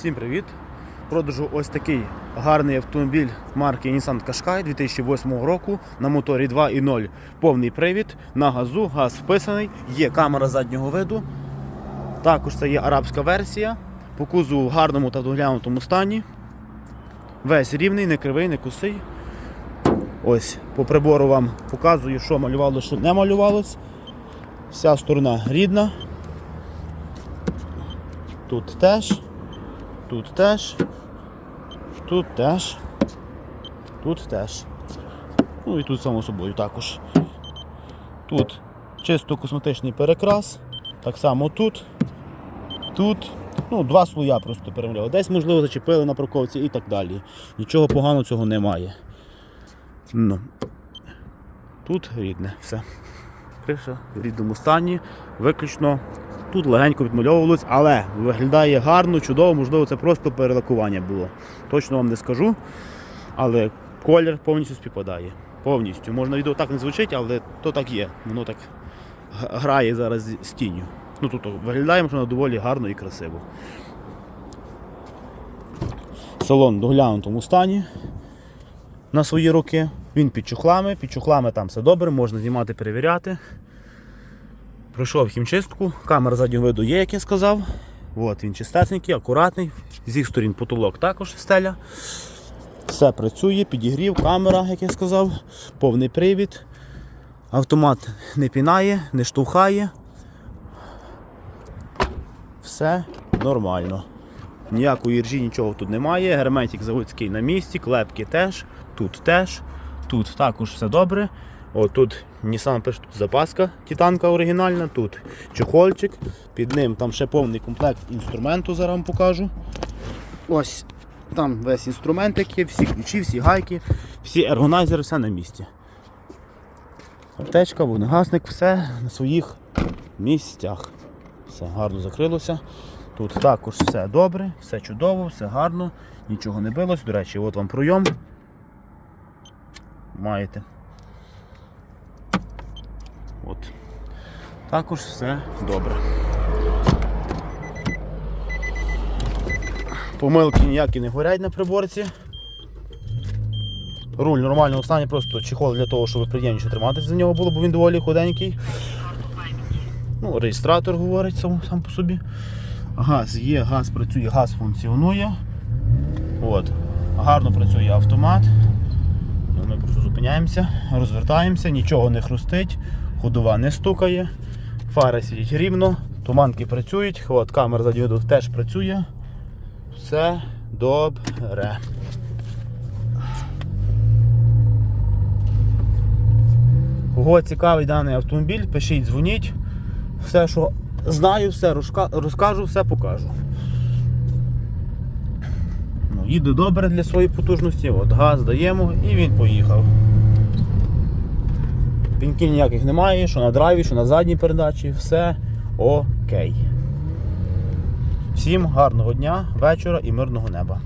Всім привіт! Продажу ось такий гарний автомобіль марки Nissan Qashqai 2008 року на моторі 2.0 повний привід, на газу, газ вписаний, є камера заднього виду. Також це є арабська версія. По кузову в гарному та доглянутому стані. Весь рівний, не кривий, не косий. Ось по прибору вам показую, що малювалося, що не малювалось. Вся сторона рідна. Тут теж. Тут теж. Тут теж. Тут теж. Ну і тут само собою також. Тут чисто косметичний перекрас. Так само тут. Тут. Ну, два слоя просто перемляли. Десь, можливо, зачепили на парковці і так далі. Нічого поганого цього немає. Ну. Тут рідне все. Криша в рідному стані. Виключно Тут легенько відмальовувалось, але виглядає гарно, чудово, можливо, це просто перелакування було. Точно вам не скажу. Але колір повністю співпадає. Повністю. Можна відео так не звучить, але то так є. Воно так грає зараз з- тінню. Ну тут виглядає, що воно доволі гарно і красиво. Салон в доглянутому стані на свої роки. Він під чохлами, під чохлами там все добре, можна знімати, перевіряти. Пройшов хімчистку, камера заднього виду є, як я сказав. От, він чистесенький, акуратний. З їх сторін потолок також стеля. Все працює, підігрів, камера, як я сказав, повний привід. Автомат не пінає, не штовхає. Все нормально. Ніякої ржі, нічого тут немає. Герметик заводський на місці, клепки теж, тут теж, тут також все добре. От тут Nissan пише тут запаска титанка оригінальна, тут чохольчик, під ним там ще повний комплект інструменту, зараз вам покажу. Ось там весь інструментик є, всі ключі, всі гайки, всі ергонайзери, все на місці. Аптечка, вогнегасник, все на своїх місцях. Все гарно закрилося. Тут також все добре, все чудово, все гарно, нічого не билось. До речі, от вам пройом. Маєте. От. Також все добре. Помилки ніякі не горять на приборці. Руль в нормальному стані, просто чехол для того, щоб приємніше триматися за нього було, бо він доволі худенький. Ну, реєстратор говорить сам, сам по собі. Газ є, газ працює, газ функціонує. От. Гарно працює автомат. Ми просто зупиняємося, розвертаємося, нічого не хрустить, ходова не стукає, фари сидять рівно, туманки працюють, от, камера задіоду теж працює. Все добре. Кого цікавий даний автомобіль, пишіть, дзвоніть. Все, що знаю, все розкажу, все покажу. Ну, їде добре для своєї потужності, от газ даємо і він поїхав. Піньків ніяких немає, що на драйві, що на задній передачі, все окей. Всім гарного дня, вечора і мирного неба.